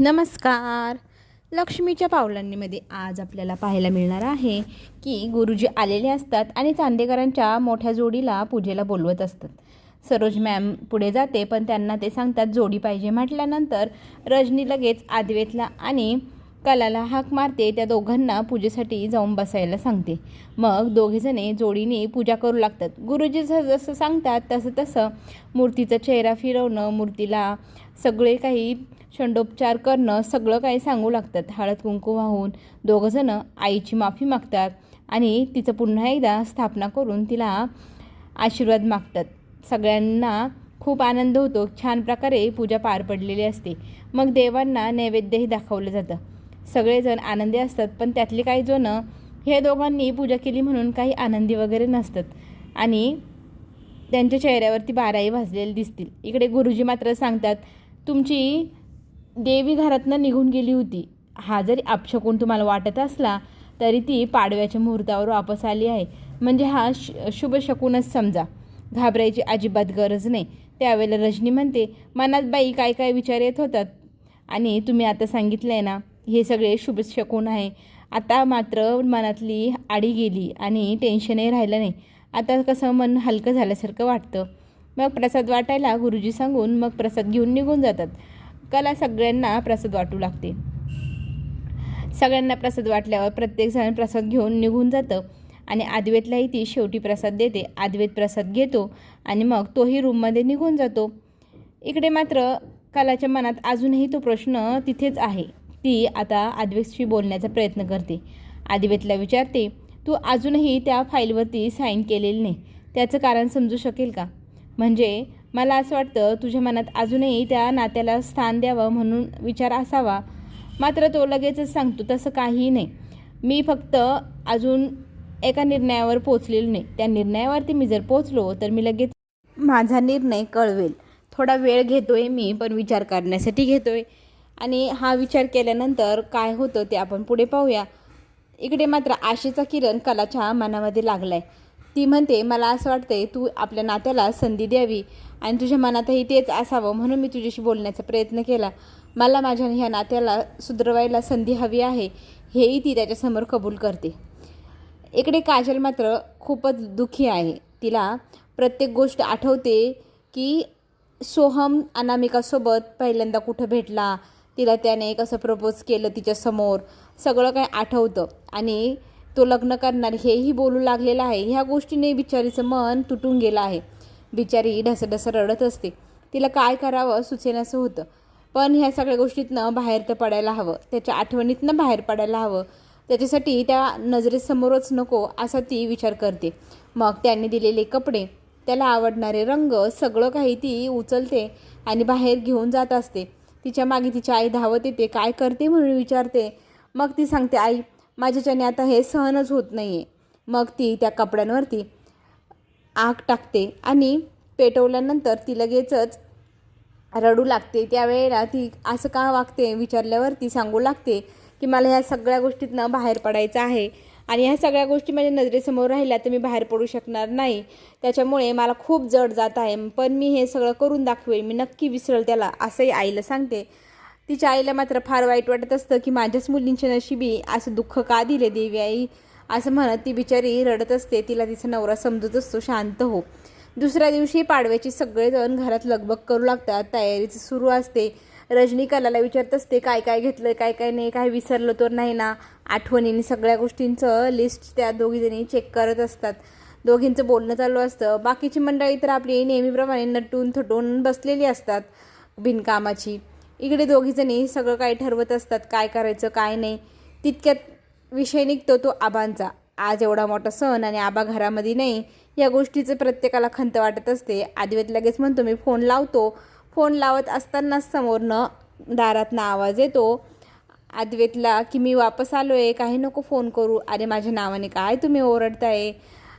नमस्कार. लक्ष्मीच्या पावलांनीमध्ये आज आपल्याला पाहायला मिळणार आहे की गुरुजी आलेले असतात आणि चांदेकरांच्या मोठ्या जोडीला पूजेला बोलवत असतात. सरोज मॅम पुढे जाते पण त्यांना ते सांगतात जोडी पाहिजे म्हटल्यानंतर रजनी लगेच आदवेतला आणि कलाला हाक मारते त्या दोघांना पूजेसाठी जाऊन बसायला सांगते. मग दोघेजणे जोडीने पूजा करू लागतात. गुरुजी जसं जसं सांगतात तसं तसं मूर्तीचा चेहरा फिरवणं मूर्तीला सगळे काही षंडोपचार करणं सगळं काही सांगू लागतात. हळद कुंकू वाहून दोघंजणं आईची माफी मागतात आणि तिचं पुन्हा एकदा स्थापना करून तिला आशीर्वाद मागतात. सगळ्यांना खूप आनंद होतो. छान प्रकारे पूजा पार पडलेली असते. मग देवांना नैवेद्यही दाखवलं जातं. सगळेजण आनंदी असतात पण त्यातले काही जण हे दोघांनी पूजा केली म्हणून काही आनंदी वगैरे नसतात. आणि त्यांच्या चेहऱ्यावरती बाराही भाजलेले दिसतील. इकडे गुरुजी मात्र सांगतात तुमची देवी घरातनं निघून गेली होती. हा जरी अपशकून तुम्हाला वाटत असला तरी ती पाडव्याच्या मुहूर्तावर वापस आली आहे. म्हणजे हा श शुभ शकूनच समजा. घाबरायची अजिबात गरज नाही. त्यावेळेला रजनी म्हणते मनात बाई काय काय विचार येत होतात? आणि तुम्ही आता सांगितलं आहे ना हे सगळे शुभ शकून आहे? आता मात्र मनातली आडी गेली आणि टेन्शनही राहिलं नाही. आता कसं मन हलकं झाल्यासारखं वाटतं. मग प्रसाद वाटायला गुरुजी सांगून मग प्रसाद घेऊन निघून जातात. कला सगळ्यांना प्रसाद वाटू लागते. सगळ्यांना प्रसाद वाटल्यावर प्रत्येकजण प्रसाद घेऊन निघून जातं आणि आद्वेतलाही ती शेवटी प्रसाद देते. आद्वेत प्रसाद घेतो आणि मग तोही रूममध्ये निघून जातो. इकडे मात्र कलाच्या मनात अजूनही तो प्रश्न तिथेच आहे. ती आता आद्वेतशी बोलण्याचा प्रयत्न करते. आदिवेतला विचारते तू अजूनही त्या फाईलवरती साईन केलेली नाही त्याचं कारण समजू शकेल का? म्हणजे मला असं वाटतं तुझ्या मनात अजूनही त्या नात्याला स्थान द्यावं म्हणून विचार असावा. मात्र तो लगेचच सांगतो तसं काहीही नाही. मी फक्त अजून एका निर्णयावर पोचलेलो नाही. त्या निर्णयावरती मी जर पोचलो तर मी लगेच माझा निर्णय कळवेल. थोडा वेळ घेतोय मी पण विचार करण्यासाठी घेतोय. आणि हा विचार केल्यानंतर काय होतं ते आपण पुढे पाहूया. इकडे मात्र आशेचा किरण कलाच्या मनामध्ये लागलाय. ती म्हणते मला असं वाटतंय तू आपल्या नात्याला संधी द्यावी आणि तुझ्या मनातही तेच असावं म्हणून मी तुझ्याशी बोलण्याचा प्रयत्न केला. मला माझ्या ह्या नात्याला सुधरवायला संधी हवी आहे हेही ती त्याच्यासमोर कबूल करते. इकडे काजल मात्र खूपच दुःखी आहे. तिला प्रत्येक गोष्ट आठवते की सोहम अनामिकासोबत पहिल्यांदा कुठं भेटला तिला त्याने कसं प्रपोज केलं तिच्यासमोर सगळं काही आठवतं. आणि तो लग्न करणार हेही बोलू लागलेला आहे. ह्या गोष्टीने बिचारीचं मन तुटून गेलं आहे. बिचारी ढसढसं रडत असते. तिला काय करावं सुचेनासं होतं. पण ह्या सगळ्या गोष्टीतनं बाहेर तर पडायला हवं. त्याच्या आठवणीतनं बाहेर पडायला हवं. त्याच्यासाठी त्या नजरेसमोरच नको असा ती विचार करते. मग त्यांनी दिलेले कपडे त्याला आवडणारे रंग सगळं काही ती उचलते आणि बाहेर घेऊन जात असते. तिच्यामागे तिची आई धावत येते काय करते म्हणून विचारते. मग ती सांगते आई माझ्याच्याने आता हे सहनच होत नाही आहे मग ती त्या कपड्यांवरती आग टाकते आणि पेटवल्यानंतर ती लगेचच रडू लागते. त्यावेळेला ती असं का वागते? विचारल्यावर ती सांगू लागते की मला ह्या सगळ्या गोष्टीतनं बाहेर पडायचं आहे. आणि ह्या सगळ्या गोष्टी माझ्या नजरेसमोर राहिल्या तर मी बाहेर पडू शकणार नाही. त्याच्यामुळे मला खूप जड जात आहे. पण मी हे सगळं करून दाखवेल. मी नक्की विसरल त्याला असंही आईला सांगते. तिच्या आईला मात्र फार वाईट वाटत असतं की माझ्याच मुलींच्या नशिबी असं दुःख का दिले देवी आई असं म्हणत ती बिचारी रडत असते. तिला तिचा नवरा समजत असतो शांत हो. दुसऱ्या दिवशी पाडव्याची सगळेजण घरात लगबग करू लागतात. तयारीचं सुरू असते. रजनी कलाला विचारत असते काय काय घेतलं काय काय नाही? काय विसरलं तर नाही ना? आठवणीने सगळ्या गोष्टींचं लिस्ट त्या दोघीजणी चेक करत असतात. दोघींचं बोलणं चालू असतं. बाकीची मंडळी तर आपली नेहमीप्रमाणे नटून थटून बसलेली असतात बिनकामाची. इकडे दोघीजणी सगळं काही ठरवत असतात काय करायचं काय नाही. तितक्यात विषय निघतो तो आबांचा. आज एवढा मोठा सण आणि आबा घरामध्ये नाही या गोष्टीचं प्रत्येकाला खंत वाटत असते. आदिवेत लगेच म्हणतो मी फोन लावतो. फोन लावत असतानाच समोरनं दारातनं आवाज येतो. अद्वेतला की मी वापस आलो आहे काही नको फोन करू. अरे माझ्या नावाने काय तुम्ही ओरडताय?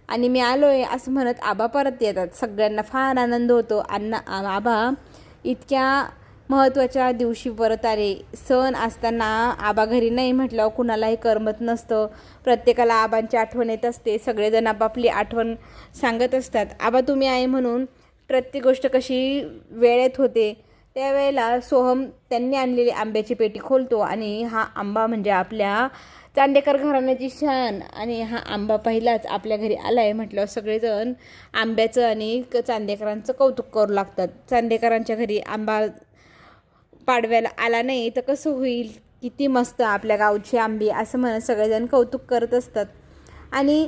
आणि मी आलो आहे असं म्हणत आबा परत येतात. सगळ्यांना फार आनंद होतो. अण्णा आबा इतक्या महत्त्वाच्या दिवशी परत आले. सण असताना आबा घरी नाही म्हटल्यावर कुणालाही करमत नसतं. प्रत्येकाला आबांची आठवण येत असते. सगळेजण आपापली आठवण सांगत असतात. आबा तुम्ही आहे म्हणून प्रत्येक गोष्ट कशी वेळेत होते? त्यावेळेला सोहम त्यांनी आणलेली आंब्याची पेटी खोलतो आणि हा आंबा म्हणजे आपल्या चांदेकर घराण्याची शान. आणि हा आंबा पहिलाच आपल्या घरी आला आहे म्हटल्यावर सगळेजण आंब्याचं आणि क- चांदेकरांचं कौतुक करू लागतात. चांदेकरांच्या घरी आंबा पाडव्याला आला नाही तर कसं होईल? किती मस्त आपल्या गावची आंबी असं म्हणत सगळेजण कौतुक करत असतात. आणि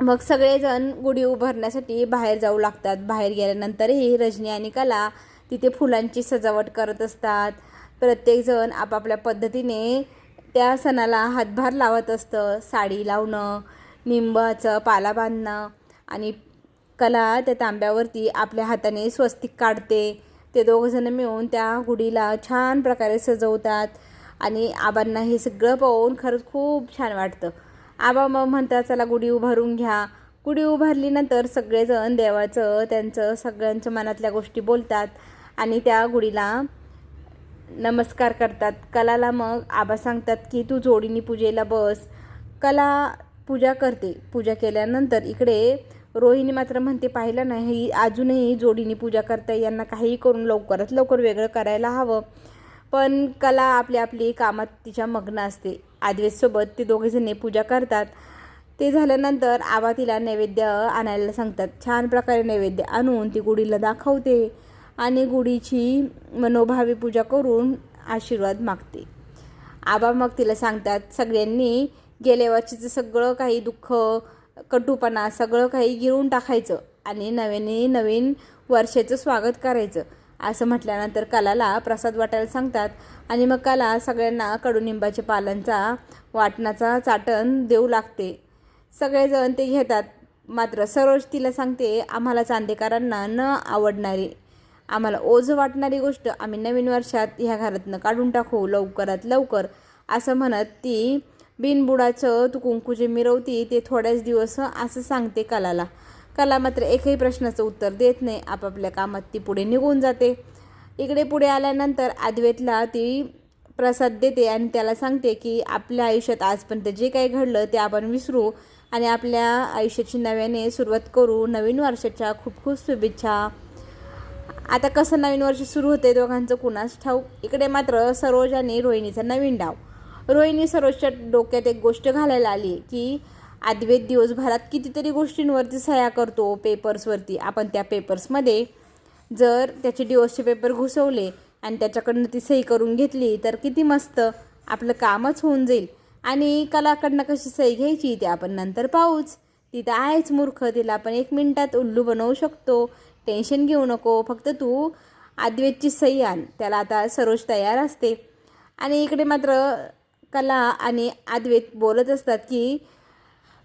मग सगळेजण गुढी उभारण्यासाठी बाहेर जाऊ लागतात. बाहेर गेल्यानंतरही रजनी आणि कला तिथे फुलांची सजावट करत असतात. प्रत्येकजण आपापल्या पद्धतीने त्या सणाला हातभार लावत असतं. साडी लावणं निंबाचं पाला बांधणं आणि कला त्या तांब्यावरती आपल्या हाताने स्वस्तिक काढते. ते दोघंजणं मिळून त्या गुढीला छान प्रकारे सजवतात आणि आबांना हे सगळं पाहून खरंच खूप छान वाटतं. आबा मग म्हणतात चला गुढी उभारून घ्या. गुढी उभारलीनंतर सगळेजण देवाचं त्यांचं सगळ्यांच्या मनातल्या गोष्टी बोलतात. आणि त्या गुढीला नमस्कार करतात. कलाला मग आबा सांगतात की तू जोडीने पूजेला बस. कला पूजा करते. पूजा केल्यानंतर इकडे रोहिणी मात्र म्हणते पाहिलं नाही अजूनही जोडीने पूजा करता यांना काहीही करून लवकरात लवकर वेगळं करायला हवं. पण कला आपली आपली कामात तिच्या मग्न असते. आदिवेशसोबत ते दोघेजणी पूजा करतात. ते झाल्यानंतर आबा तिला नैवेद्य आणायला सांगतात. छान प्रकारे नैवेद्य आणून ती गुढीला दाखवते. आणि गुढीची मनोभावी पूजा करून आशीर्वाद मागते. आबा मग तिला सांगतात सगळ्यांनी गेल्या वर्षीचं सगळं काही दुःख कटुपणा सगळं काही गिळून टाकायचं आणि नव्याने नवीन वर्षाचं स्वागत करायचं. असं म्हटल्यानंतर कलाला प्रसाद वाटायला सांगतात आणि मग कला सगळ्यांना कडुनिंबाच्या पालांचा वाटणाचा चाटण देऊ लागते. सगळेजण ते घेतात. मात्र सरोज तिला सांगते आम्हाला चांदेकरांना न आवडणारी आम्हाला ओझं वाटणारी गोष्ट आम्ही नवीन वर्षात ह्या घरातनं काढून टाकू लवकरात लवकर. असं म्हणत ती बिनबुडाचं तू कुंकू जे मिरवती ते थोड्याच दिवस असं सांगते कलाला. कला मात्र एकही प्रश्नाचं उत्तर देत नाही. आपापल्या कामात ती पुढे निघून जाते. इकडे पुढे आल्यानंतर अद्वैतला ती प्रसाद देते आणि त्याला सांगते की आपल्या आयुष्यात आजपर्यंत जे काही घडलं ते आपण विसरू आणि आपल्या आयुष्याची नव्याने सुरुवात करू. नवीन वर्षाच्या खूप खूप शुभेच्छा. आता कसं नवीन वर्ष सुरू होते दोघांचं कुणास ठाऊक? इकडे मात्र सरोज आणि रोहिणीचा नवीन डाव. रोहिणी सरोजच्या डोक्यात एक गोष्ट घालायला आली की आदवेत दिवसभरात कितीतरी गोष्टींवरती सह्या करतो पेपर्सवरती. आपण त्या पेपर्समध्ये जर त्याचे डिओसचे पेपर घुसवले आणि त्याच्याकडनं ती सही करून घेतली तर किती मस्त. आपलं कामच होऊन जाईल. आणि कलाकडनं कशी सही घ्यायची ते आपण नंतर पाहूच. ती तर आहेच मूर्ख. तिला आपण एक मिनटात उल्लू बनवू शकतो. टेन्शन घेऊ नको फक्त तू अद्वैतची सही आण. त्याला आता सरोज तयार असते. आणि इकडे मात्र कला आणि अद्वैत बोलत असतात की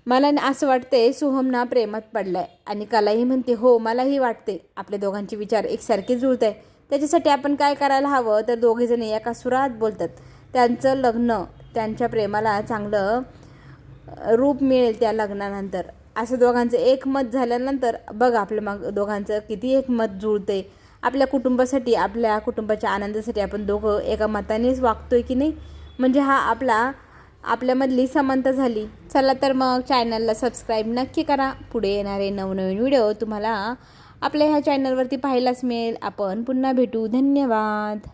मला न- असं वाटते सोहमना प्रेमात पडलाय. आणि कलाही म्हणते हो मलाही वाटते. आपल्या दोघांचे विचार एकसारखे जुळत आहे त्याच्यासाठी आपण काय करायला हवं? तर दोघेजण एका सुरात बोलतात. त्यांचं लग्न त्यांच्या प्रेमाला चांगलं रूप मिळेल त्या लग्नानंतर. असं दोघांचं एकमत झाल्यानंतर बघ आपलं मग दोघांचं किती एकमत जुळते आपल्या कुटुंबासाठी आपल्या कुटुंबाच्या आनंदासाठी आपण दोघं एका मतानेच वागतोय की नाही? म्हणजे हा आपला आपल्यामधली समानता झाली. चला तर मग चॅनलला सबस्क्राईब नक्की करा. पुढे येणारे नवनवीन व्हिडिओ तुम्हाला आपल्या ह्या चॅनलवरती पाहायलाच मिळेल. आपण पुन्हा भेटू. धन्यवाद.